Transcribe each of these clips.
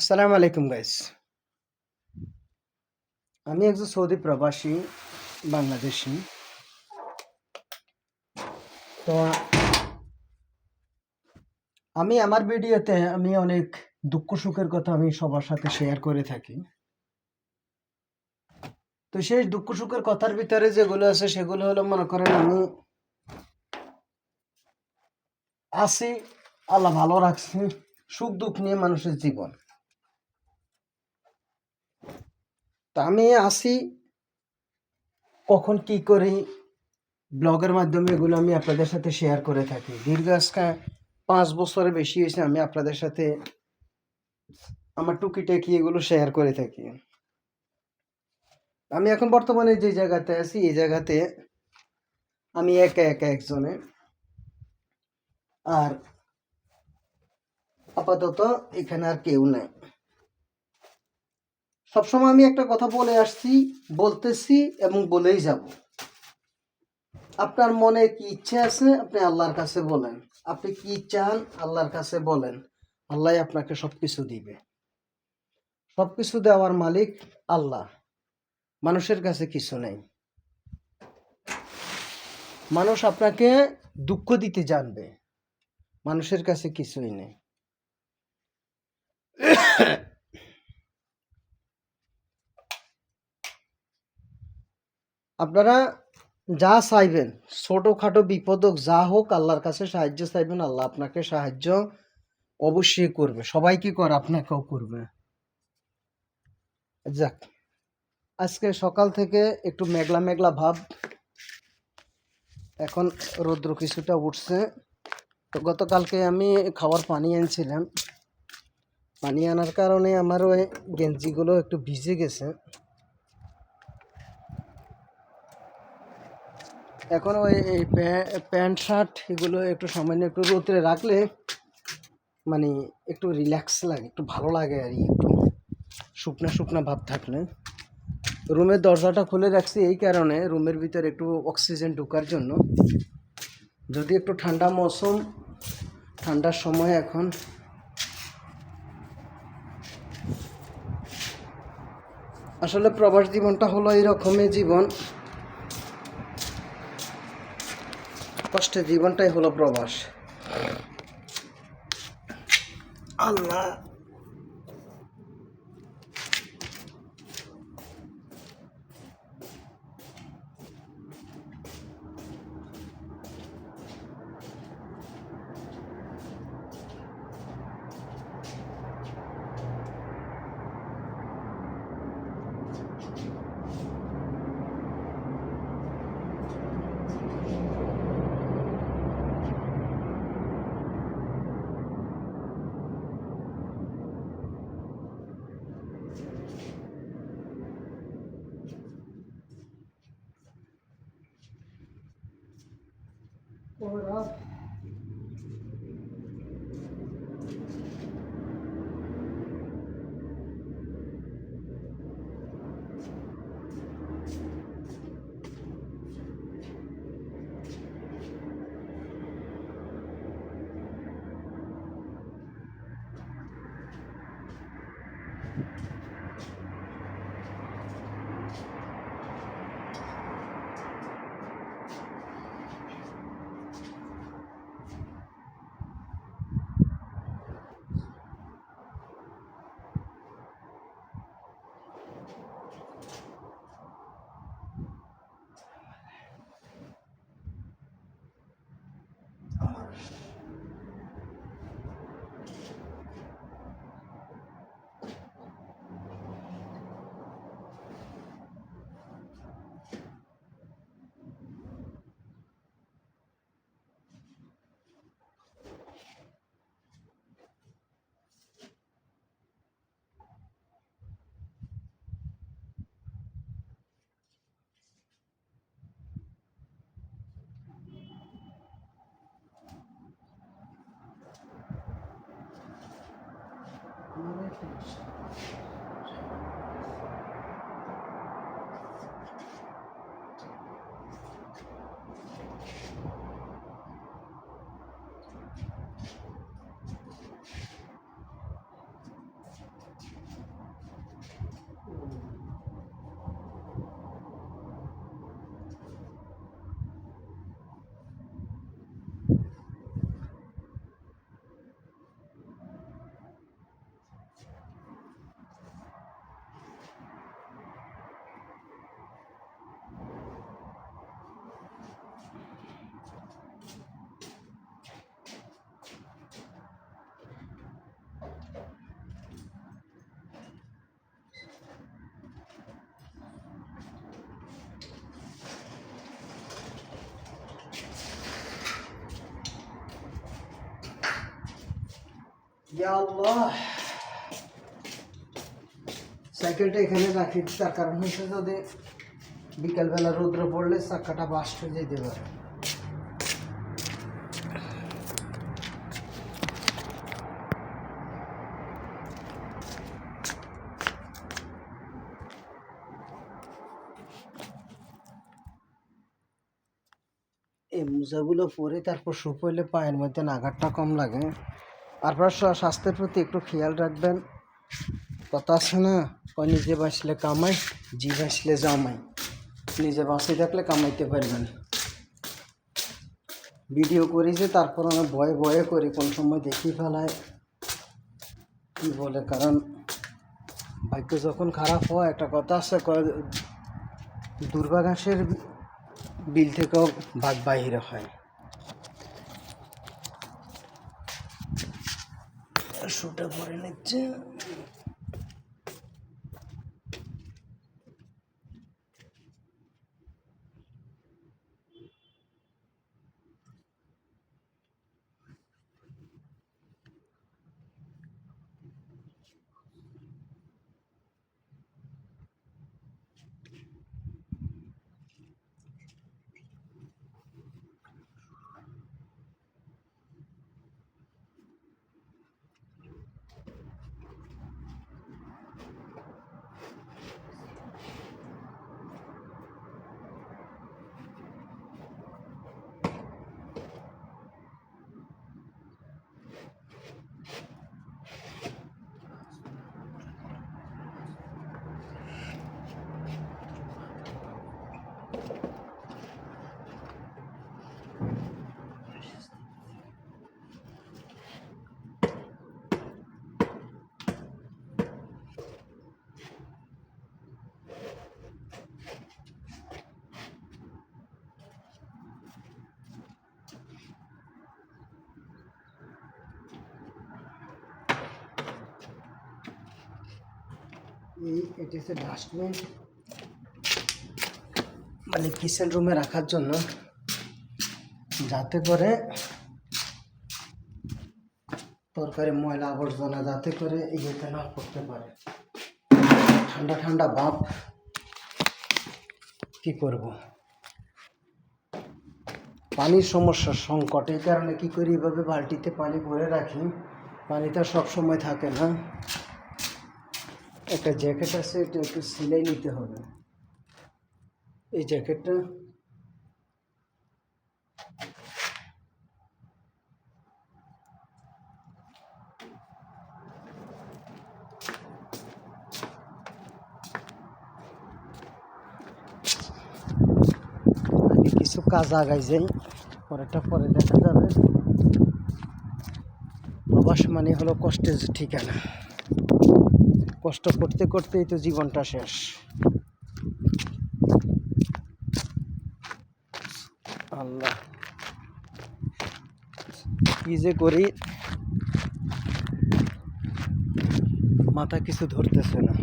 আসসালামু আলাইকুম গাইস আমি একজন সৌদি প্রবাসী, বাংলাদেশি। তো আমি আমার ভিডিওতে আমি অনেক দুঃখ সুখের কথা আমি সবার সাথে শেয়ার করে থাকি। তো সেই দুঃখ সুখের কথার ভিতরে যেগুলো আছে, সেগুলো হলো, মনে করেন আমি আছি, আল্লাহ ভালো রাখছি সুখ দুঃখ নিয়ে মানুষের জীবন। তা আমি আসি। কখন কি করি? ব্লগের মাধ্যমে এগুলো আমি আপনাদের সাথে শেয়ার করে থাকি। দীর্ঘ আজকে পাঁচ বছরের বেশি হয়েছে আমি আপনাদের সাথে আমার টুকিটাকি এগুলো শেয়ার করে থাকি। আমি এখন বর্তমানে যে জায়গাতে আছি, এই জায়গাতে আমি একা একা একজনে। আর আপাতত এখানে আর কেউ নেই। সবসময় আমি একটা কথা বলে আসছি, বলতেছি এবং বলেই যাব। আপনার মনে কি ইচ্ছে আছে, আপনি আল্লাহর কাছে বলেন। আপনি কি চান, আল্লাহর কাছে বলেন। আল্লাহ আপনাকে সবকিছু দিবে। সবকিছু দেওয়ার মালিক আল্লাহ। মানুষের কাছে কিছু নেই। মানুষ আপনাকে দুঃখ দিতে জানবে। মানুষের কাছে কিছুই নেই। আপনারা যা চাইবেন, ছোটোখাটো বিপদ হোক যা হোক আল্লাহর কাছে সাহায্য চাইবেন, আল্লাহ আপনাকে সাহায্য অবশ্যই করবে। সবাই কি করে? আপনাকেও করবে। যাক, আজকে সকাল থেকে একটু মেঘলা মেঘলা ভাব। এখন রৌদ্র কিছুটা উঠছে। তো গতকালকে আমি খাবার পানি আনছিলাম। পানি আনার কারণে আমার ওই গেঞ্জিগুলো একটু ভিজে গেছে। এখন ওই এই প্যান্ট, শার্ট এগুলো একটু সামান্য একটু রোদে রাখলে মানে একটু রিল্যাক্স লাগে, একটু ভালো লাগে আর একটু শুকনা শুকনা ভাব থাকলে। রুমের দরজাটা খুলে রাখছি এই কারণে রুমের ভিতরে একটু অক্সিজেন ঢোকার জন্য। যদি একটু ঠান্ডা মৌসুম, ঠান্ডার সময় এখন। আসলে প্রবাস জীবনটা হলো এইরকমই জীবন। কষ্টের জীবনটাই হলো প্রবাস। আল্লাহ। আল্লাহ সাইকেলটা এখানে রাখি, তার কারণ হচ্ছে যদি বিকালবেলা রৌদ্র পড়লে চাক্কাটা বাস্ট হয়ে যেতে পারে। এই মোজাগুলো পরে তারপর শু পরলে পায়ের মধ্যে নাগারটা কম লাগে। আপনার স্বা- স্বাস্থ্যের প্রতি একটু খেয়াল রাখবেন। কথা আছে না? কয় নিজে বাঁচলে কামাই, জি বাঁচলে জামাই। নিজে বাঁচে থাকলে কামাইতে পারবেন। ভিডিও করি যে তারপর আমি ভয়ে ভয়ে করি, কোন সময় দেখি ফেলায়। কি বলে? কারণ ভাগ্য যখন খারাপ হয়, একটা কথা আছে দুর্বাঘাসের বিল থেকেও বাদ বাহিরে হয়। শুটা করে নিচ্ছে। এই এটি হচ্ছে ডাস্টবিন মানে কিচেন রুমে রাখার জন্য যাতে করে তরকারি, ময়লা আবর্জনা যাতে করে ইয়েতে না করতে পারে। ঠান্ডা ঠান্ডা ভাব, কি করব? পানির সমস্যার সংকট, এই কারণে কি করি? এভাবে বালতিতে পানি ভরে রাখি। পানি তো সব সময় থাকে না। একটা জ্যাকেট আছে, এটা একটু সিলাই নিতে হবে। এই জ্যাকেটটা কিছু কাজ আগাই যাই, পরেরটা পরে দেখা যাবে। প্রবাস মানে হলো কষ্টের ঠিকানা। কষ্ট করতে করতেই তো জীবনটা শেষ আল্লাহ কি যে করি, মাথা কিছু ধরতেছে না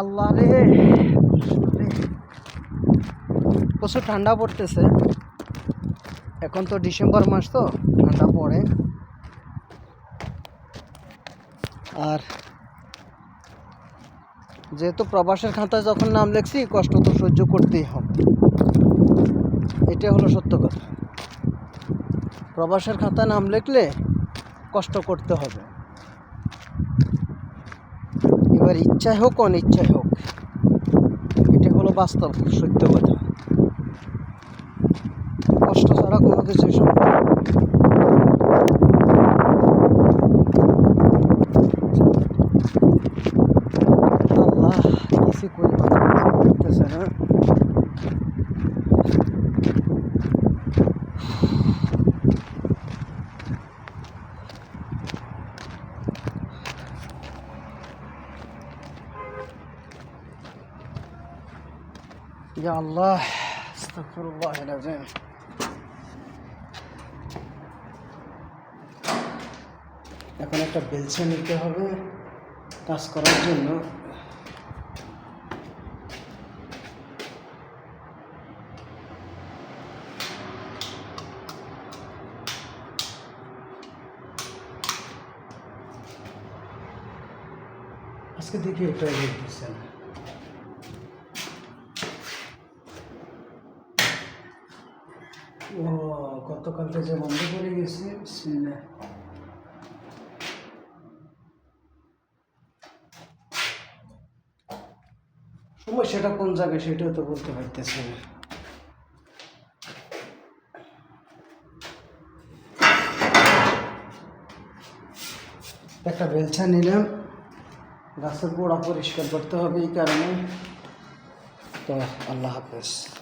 আল্লাহ রে। প্রচুর ঠান্ডা পড়তেছে। এখন তো ডিসেম্বর মাস তো, ঠান্ডা পড়ে। আর যেহেতু প্রবাসের খাতায় যখন নাম লেখছি, কষ্ট তো সহ্য করতেই হবে। এটা হলো সত্য কথা। প্রবাসের খাতায় নাম লিখলে কষ্ট করতে হবে। এবার ইচ্ছাই হোক অনিচ্ছাই হোক এটা হলো বাস্তব সত্য কথা। কষ্ট ছাড়া কোনো কিছুই সম্ভব না। আল্লাহ কিছু করি মাথা কাজ এখন একটা বেলছে নিতে হবে কাজ করার জন্য। আজকে দেখি এটা দিচ্ছেন ও, গতকালকে যে বন্ধ করে গেছে, সিনে বিসমিল্লাহ। সেটা কোন জায়গায় সেটাও তো বলতে পারতেছে না একটা বেলছা নিলাম, গাছের গোড়া পরিষ্কার করতে হবে এই কারণে তো আল্লাহ হাফেজ